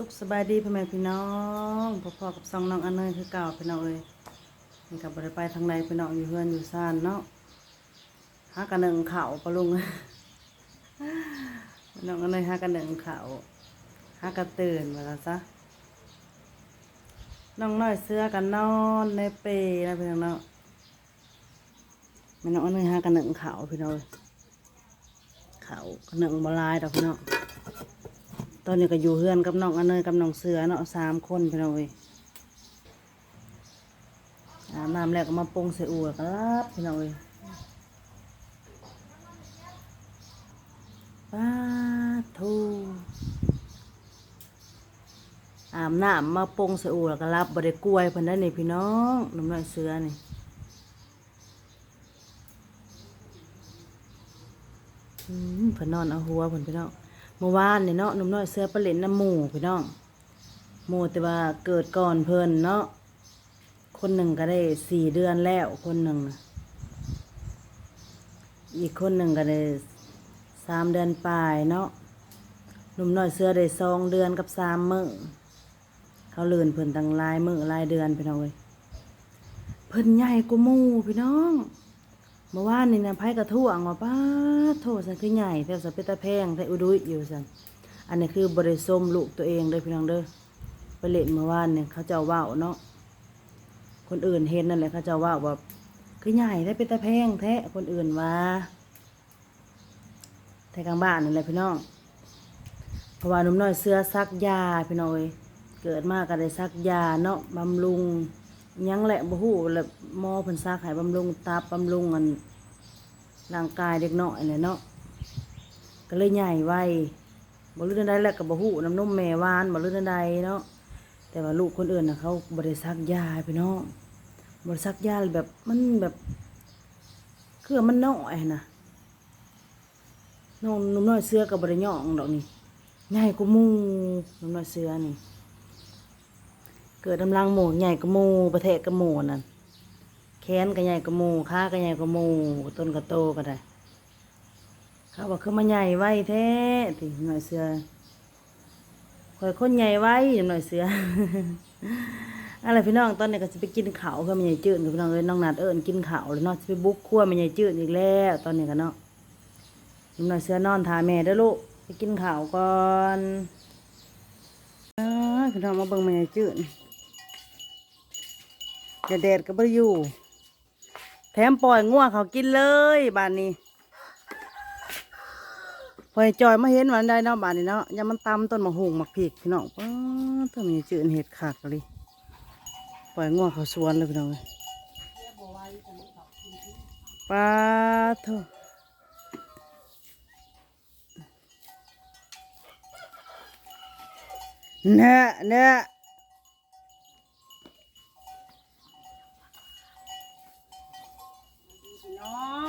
สุขสบายดีพ่อแม่พี่น้องพ่อๆกับสองน้องอันเนยคือเก่าพี่น้องเอ้ยนี่กับบริไปทางใดพี่น้องอยู่เพื่อนอยู่ซ่านเนาะหากันหนึ่งเข่าปะลุงพี่น้องอันเนยหากันหนึ่งเข่าหากันตื่นมาแล้วซะน้องน้อยเสื้อกันนอนในเปรนะพี่น้องเนาะพี่น้องอันเนยหากันหนึ่งเข่าพี่น้องเข่ากันหนึ่งบลายดอกพี่น้อง ตอนนี้ก็อยู่เฮือนกับน้องอเนยกับน้องเสือเนาะสามคนพี่น้องเอ้ยอาบน้ำแล้วก็มาปรุงใส่อั่วก็รับพี่น้องเอ้ยปาทูอาบน้ำมาปรุงใส่อัวแล้วก็รับบริกล้วยพิ่นได้นี่พี่น้องน้ำน้อยเสือนี่อืมเพิ่นนอนเอาหัวเพิ่นพี่น้อง เมื่อวานนี่เนาะหนุ่มน้อยเสื้อปลาเล่นน้ำหมูพี่น้องหมูแต่ว่าเกิดก่อนเพิ่นเนาะคนหนึ่งก็ได้สี่เดือนแล้วคนหนึ่งอีกคนหนึ่งก็ได้สามเดือนปลายเนาะหนุ่มน้อยเสื้อได้สองเดือนกับสามมือเขาเลื่อนเพิ่นตั้งลายมือลายเดือนพี่น้องเว้ยเพิ่นใหญ่กว่าหมูพี่น้อง เมื่อวานนี่นะไพ่กระทั่วงว่าป้าโทษสันคือใหญ่แต่สันเป็นตะแพงแต่อุดุยอยู่สันอันนี้คือบริสมลูกตัวเองเด้อพี่น้องเด้อไปเล่นเมื่อวานเนี่ยเขาเจ้าว่าวเนาะคนอื่นเห็นนั่นแหละเขาเจ้าว่าวแบบคือใหญ่ได้เป็นตะแพงแท้คนอื่นว่าแต่กลางบ้านนั่นแหละพี่น้องเพราะว่านุ่มน้อยเสื้อซักยาพี่น้อยเกิดมากก็ได้ซักยาเนาะบำรุง ยังแหละบ่ฮู้และหมอเพิ่นซักให้บำรุงตับำรุงอันร่างกายเด็กน้อยแหละเนาะก็เลยใหญ่ไวบ่รู้ใดแหละก็บ่ฮู้น้ำนมแม่หวานบ่รู้ใดเนาะแต่ว่าลูกคนอื่นน่ะเขาบ่ได้ซักยาให้พี่น้องบ่ซักยาแบบมันแบบคือมันน้อยน่ะน้องนุ่มน้อยเสื้อก็บ่ได้ย่องดอกนี่ใหญ่กว่าหมู่นุ่มน้อยเสื้อนี่ เกิดกำลังหมูใหญ่กว่าหมูประเทศกระหมูนั่นแขนก็ใหญ่กว่าหมูขาก็ใหญ่กว่าหมูต้นก็โตก็ได้เขาบอกคือมาใหญ่ไว้แท้ที่หน่อยเสือคอยคนใหญ่ไว้หน่อยเสืออะไรพี่น้องตอนนี้ก็จะไปกินเขาวเพื่อมันใหญ่จืดพี่น้องเลยน้องนัดเอิญกินเขาเลยเนาะจะไปบุกครัวมันใหญ่จืดอีกแล้วตอนนี้กันเนาะหน่อยเสือนอนทาแม่เด้ลูกไปกินข้าวก่อนอ้าพี่น้องมาเบิ่งมันใหญ่จืด จะแดดก็บ่ได้อยู่ แถมปล่อยง่วเขากินเลยบ้านนี้พอยจอยมาเห็นวันใดเนาะบ้านนี้เนาะยามันตำต้นมะฮุงมะพริกพี่น้องป้าเธอมีจืดเห็ดขากเลยปล่อยง่วเขาสวนเลยพี่น้องเอ้ยป้าเถอะเนะเนะ น้อง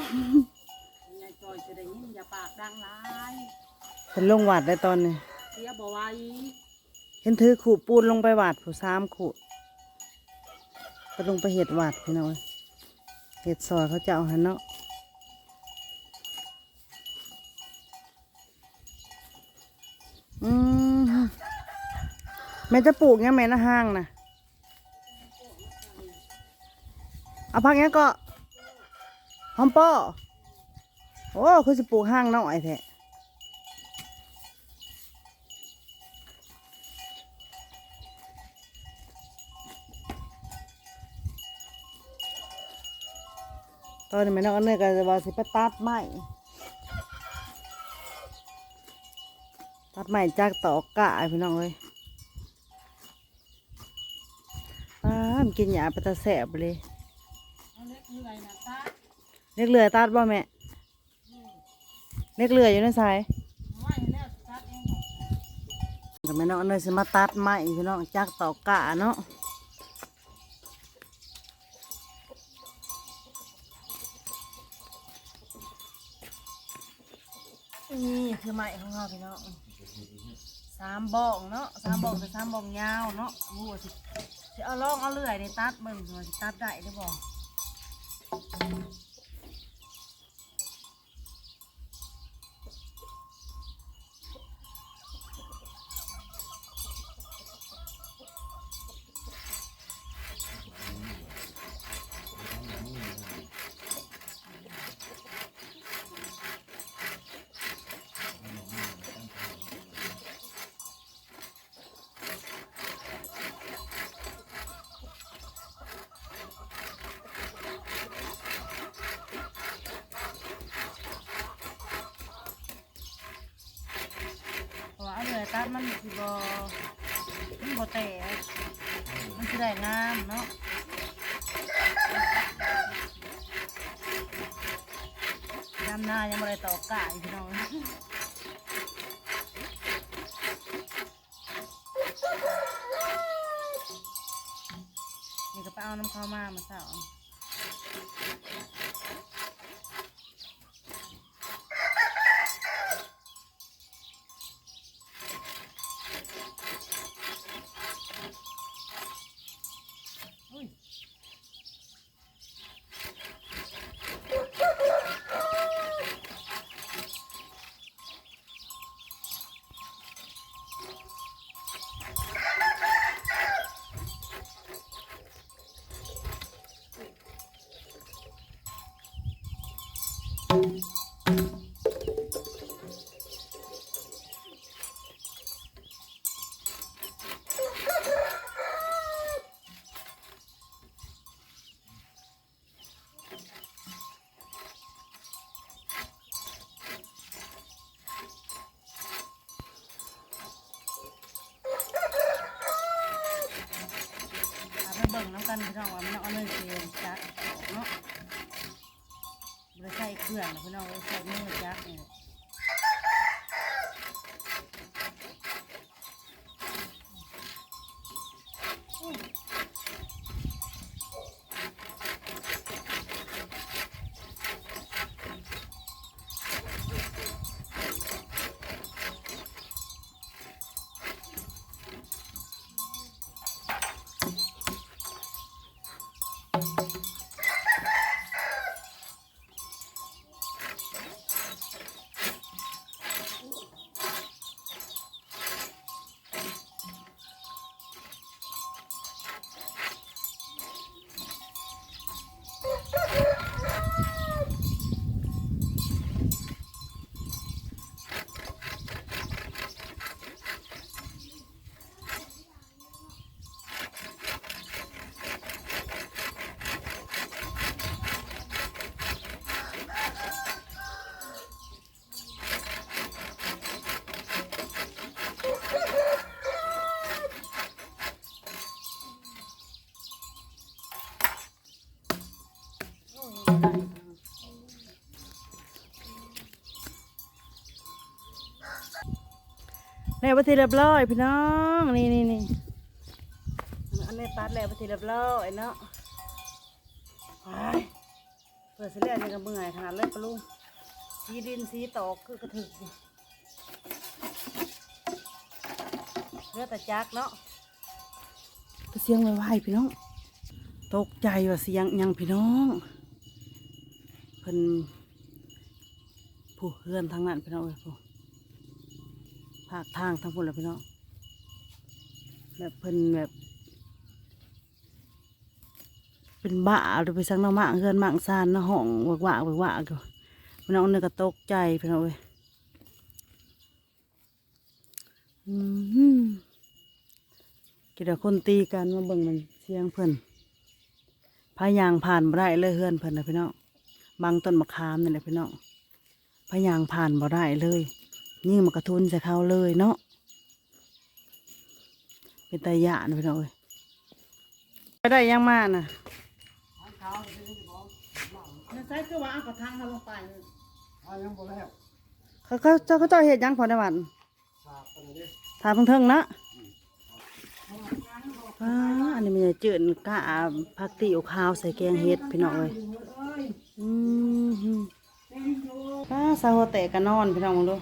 ยายจอยจะได้ยินอย่าปากดังหลายฉันลงวัดได้ตอนนี้เสียบ่ไหว้เห็นถือขู่ปูนลงไปหวาดผู้สามขู่ไปลงไปเห็ดหวาดพี่น้อยเห็ดซอยเขาจะเอาหันเนาะอืมแม่จะปลูกยังแม่นะห้างนะเอาพักเนี้ยก็ห อมป้อโอ้คือจะปลูกห้างน้อยแท้ตอนนี้แม่น้องอันเนยก็จะว่าสิไปตัดไม้ตัดไม้จากตอกกะพี่น้องเอ้ยป้ามกินหยาปตาแสบเลย เอาเล็กเมื่อยนะตา เล็กเรือตัดบ่แม่เล็กเรืออยู่ในสายไหว้แล้วสิตัดเองเหรอแต่แม่น้องอันเนยสิมาตัดไม้พี่น้องจากตอกกะเนาะนี่คือไม้ของเราพี่น้องสามบองเนาะสามบองแต่สามบองยาวเนาะโอ้โหสิสิเอาลองเอาเลื่อยในตัดเบิ่งว่าสิตัดได้หรือบ่ ตัดมันสิบ่มันบ่แตกมันสิได้งามเนาะยามหน้ายังบ่ได้ตอกกะอีกพี่น้องนี่ก็ไปเอาน้ำข้าวมามาเสา เบิ่งน้ำกันพี่น้องว่ามันเอาเนื้อเสียงจักออกเนาะ เครื่องนะพี่น้องใส่เนื้อจักนี่ย แล้วไปทีเรียบร้อยพี่น้องนี่นี่นี่อันนี้ตัดแล้วไปทีเรียบร้อยเนาะไปเปิดเสียนี่ก็เมื่อยขนาดเลยปะลุงสีดินสีตอกคือกระถึกอเลือดแต่จักเนาะก็เสียงไวๆพี่น้อง ตกใจว่าเสียงยังพี่น้องเพิ่นผู้เฮือนทางนั้นพี่น้องเอ้ยผู้ ภาคทางทั้งพุ่นเลยพี่น้องแบบเพิ่นแบบ เป็นบ้าหรือไปสังน้ำมากเฮือนมากซานนะห้องวากวาวากวากอยู่พี่น้องเนี่ยก็ตกใจพี่น้องเว้ยอืมกิดคนตีกันมาเบิ่งมันเสียงเพิ่นพายางผ่านบ่ได้เลยเฮือนเพิ่นนะพี่น้องบางต้นมะขามนี่แหละพี่น้องพายางผ่านบ่ได้เลย ยิ่งมากระทุนใส่เขาเลยเนาะเป็นตายานไปหน่อยไปได้ยังมาน่ะใช้คือว่าเอากระทังเขาลงไปอายังบ่แล้วเขาเขาเจ้าเขาเจ้าเห็ดหยังพอในวันฝากกันเลยถามเพิ่งเทิงๆนะอ่าอันนี้มันจะจืดกะผักติวขาวใส่แกงเห็ดพี่น้องเลยอืมหืมป้าสาวหัวแตกกันนอนพี่น้องมึงดู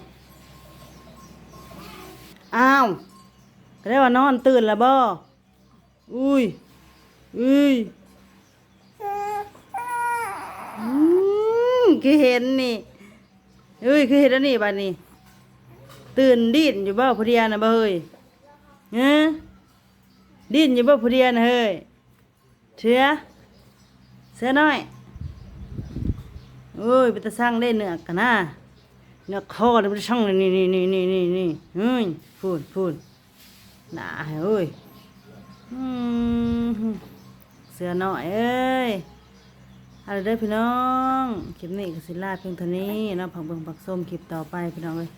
อ้าวก็ได้ว่านอนตื่นแล้วบ่อุ้ยอุ้ยอืมคือเห็นนี่อุ้ยคือเห็นแล้วนี่บัดนี้ ตื่นดิ้นอยู่บ่พอดียนะบ่เฮ้ยเอ้อดิ้นอยู่บ่พอดียนะเฮ้ยเชื่อเสือน้อยโอ้ยไปตะสร้างได้เนื้อกันนะ นี่ยคอเดี๋ยมันช่างนี่นี่นี่นี่นี่นี่เฮ้ยพูดพูดน่าเฮ้ยเสือหน่อยเอ้ยอะไรได้พี่น้องคลิปนี้ก็สิลาเพียงเท่านี้นะผักเบิ่งผักส้มคลิปต่อไปพี่น้องเลย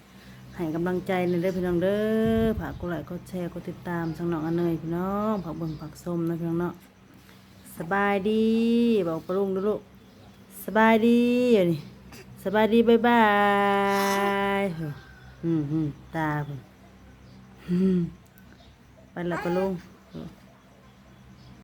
ให้กำลังใจเลยเด้อพี่น้องเด้อผักกุหลาบก็แชร์ก็ติดตามช่างน้องอันเนยพี่น้องผักเบิ่งผักส้มนะพี่น้องเนาะสบายดีบอกปรุงดูลูกสบายดีอยู่นี่ สบายดีบายบายอืมตาผมไปแล้ะปะลุง